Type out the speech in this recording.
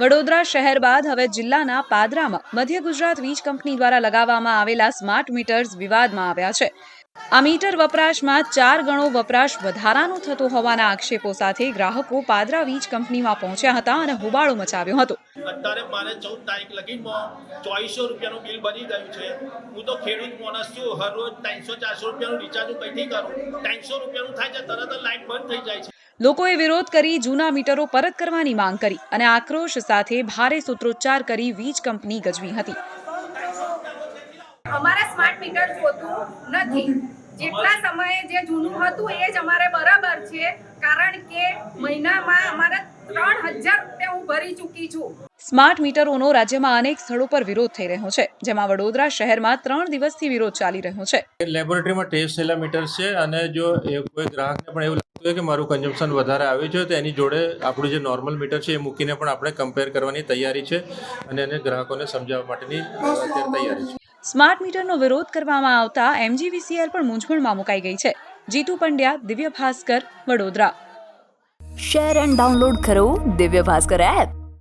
વડોદરા શહેર બાદ હવે જિલ્લાના પાદરામાં મધ્ય ગુજરાત વીજ કંપની દ્વારા લગાવવામાં આવેલા સ્માર્ટ મીટર્સ વિવાદમાં આવ્યા છે. આ મીટર વપરાશમાં ચાર ગણો વપરાશ વધારાનો થતો હોવાના આક્ષેપો સાથે ગ્રાહકો પાદરા વીજ કંપનીમાં પહોંચ્યા હતા અને હોબાળો મચાવ્યો હતો. અત્યારે મારે ચૌદ તારીખ લગીમાં ચોવીસો રૂપિયાનું બિલ બની ગયું છે. હું તો ખેડૂત માણસ છું. હરરોજ ત્રણસો ચારસો રૂપિયાનું રિચાર્જ હું કરું? ત્રણસો રૂપિયાનું થાય છે, તરત જ બંધ થઈ જાય છે. લોકોએ વિરોધ કરી જૂના મીટરો પરત કરવાની માંગ કરી અને આક્રોશ સાથે ભારે સૂત્રોચ્ચાર કરી વીજ કંપની ગજવી હતી. અમારે સ્માર્ટ મીટર જોતું નથી. જેટલા સમયે જે જૂનું હતું એ જ અમારે બરાબર છે કારણ કે મહિનામાં અમારે ત્રણ હજાર રૂપિયા હું ભરી ચૂકી છું. સ્માર્ટ મીટરોનો રાજ્યમાં અનેક સ્થળો પર વિરોધ થઈ રહ્યો છે જેમાં વડોદરા શહેરમાં ત્રણ દિવસથી વિરોધ ચાલી રહ્યો છે. લેબોરેટરીમાં ટેસ્ટ થયેલા મીટર છે અને જો કોઈ ગ્રાહકને પણ એવું લાગતું કે મારું કન્ઝમ્પશન વધારે આવ્યું છે તો એની જોડે આપણું જે નોર્મલ મીટર છે એ મૂકીને પણ આપણે કમ્પેર કરવાની તૈયારી છે અને એને ગ્રાહકોને સમજાવવા માટેની અત્યારે તૈયારી છે. સ્માર્ટ મીટરનો વિરોધ કરવામાં આવતા એમજીવીસીએલ પણ મૂંઝવણમાં મુકાઈ ગઈ છે. Jitu Pandya Divya Bhaskar Vadodara. Share and download કરો દિવ્ય ભાસ્કર એપ